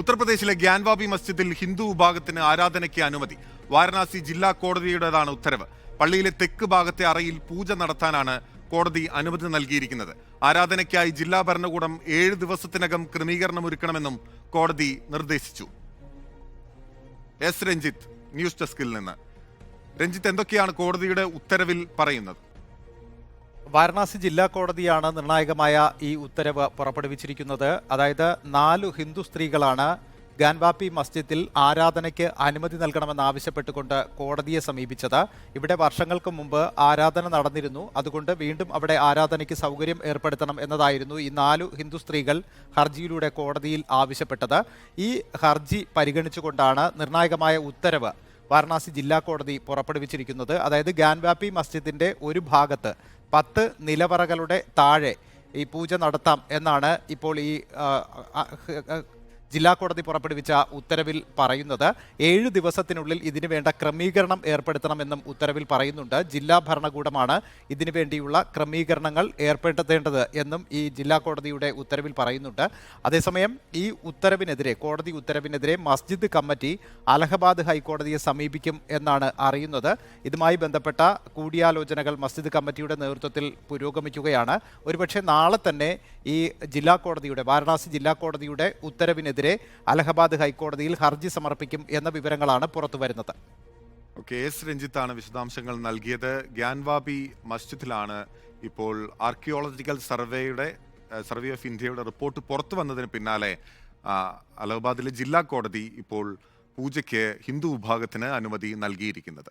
ഉത്തർപ്രദേശിലെ ഗ്യാൻവാബി മസ്ജിദിൽ ഹിന്ദു വിഭാഗത്തിന് ആരാധനയ്ക്ക് അനുമതി. വാരണാസി ജില്ലാ കോടതിയുടേതാണ് ഉത്തരവ്. പള്ളിയിലെ തെക്ക് ഭാഗത്തെ അറയിൽ പൂജ നടത്താനാണ് കോടതി അനുമതി നൽകിയിരിക്കുന്നത്. ആരാധനയ്ക്കായി ജില്ലാ ഭരണകൂടം ഏഴ് ദിവസത്തിനകം ക്രമീകരണം ഒരുക്കണമെന്നും കോടതി നിർദ്ദേശിച്ചു. എസ് രഞ്ജിത്ത് ന്യൂസ് ഡെസ്കിൽ നിന്ന്. രഞ്ജിത്ത് എന്തൊക്കെയാണ് കോടതിയുടെ ഉത്തരവിൽ പറയുന്നത്? വാരണാസി ജില്ലാ കോടതിയാണ് നിർണായകമായ ഈ ഉത്തരവ് പുറപ്പെടുവിച്ചിരിക്കുന്നത്. അതായത് നാലു ഹിന്ദു സ്ത്രീകളാണ് ഗാൻവാപ്പി മസ്ജിദിൽ ആരാധനയ്ക്ക് അനുമതി നൽകണമെന്നാവശ്യപ്പെട്ടുകൊണ്ട് കോടതിയെ സമീപിച്ചത്. ഇവിടെ വർഷങ്ങൾക്ക് മുമ്പ് ആരാധന നടന്നിരുന്നു. അതുകൊണ്ട് വീണ്ടും അവിടെ ആരാധനയ്ക്ക് സൗകര്യം ഏർപ്പെടുത്തണം എന്നതായിരുന്നു ഈ നാലു ഹിന്ദു സ്ത്രീകൾ ഹർജിയിലൂടെ കോടതിയിൽ ആവശ്യപ്പെട്ടത്. ഈ ഹർജി പരിഗണിച്ചുകൊണ്ടാണ് നിർണായകമായ ഉത്തരവ് വാരണാസി ജില്ലാ കോടതി പുറപ്പെടുവിച്ചിരിക്കുന്നത്. അതായത് ഗാൻവാപ്പി മസ്ജിദിന്റെ ഒരു ഭാഗത്ത് പത്ത് നിലവറകളുടെ താഴെ ഈ പൂജ നടത്താം എന്നാണ് ഇപ്പോൾ ഈ ജില്ലാ കോടതി പുറപ്പെടുവിച്ച ഉത്തരവിൽ പറയുന്നത് ഏഴ് ദിവസത്തിനുള്ളിൽ ഇതിനു വേണ്ട ക്രമീകരണം ഏർപ്പെടുത്തണമെന്നും ഉത്തരവിൽ പറയുന്നുണ്ട്. ജില്ലാ ഭരണകൂടമാണ് ഇതിനു വേണ്ടിയുള്ള ക്രമീകരണങ്ങൾ ഏർപ്പെടുത്തേണ്ടത് എന്നും ഈ ജില്ലാ കോടതിയുടെ ഉത്തരവിൽ പറയുന്നുണ്ട്. അതേസമയം ഈ ഉത്തരവിനെതിരെ കോടതി ഉത്തരവിനെതിരെ മസ്ജിദ് കമ്മിറ്റി അലഹബാദ് ഹൈക്കോടതിയെ സമീപിക്കും എന്നാണ് അറിയുന്നത്. ഇതുമായി ബന്ധപ്പെട്ട കൂടിയാലോചനകൾ മസ്ജിദ് കമ്മിറ്റിയുടെ നേതൃത്വത്തിൽ പുരോഗമിക്കുകയാണ്. ഒരുപക്ഷെ നാളെ തന്നെ ഈ ജില്ലാ കോടതിയുടെ വാരണാസി ജില്ലാ കോടതിയുടെ ഉത്തരവിനെതിരെ അലഹബാദ് ഹൈക്കോടതിയിൽ ഹർജി സമർപ്പിക്കും എന്ന വിവരങ്ങളാണ് പുറത്തു വരുന്നത് ഓക്കെ എസ് രഞ്ജിത്താണ് വിശദാംശങ്ങൾ നൽകിയത്. ഗ്യാൻവാബി മസ്ജിദിലാണ് ഇപ്പോൾ ആർക്കിയോളജിക്കൽ സർവേയുടെ സർവേ ഓഫ് ഇന്ത്യയുടെ റിപ്പോർട്ട് പുറത്തു വന്നതിന് പിന്നാലെ അലഹബാദിലെ ജില്ലാ കോടതി ഇപ്പോൾ പൂജയ്ക്ക് ഹിന്ദു വിഭാഗത്തിന് അനുമതി നൽകിയിരിക്കുന്നത്.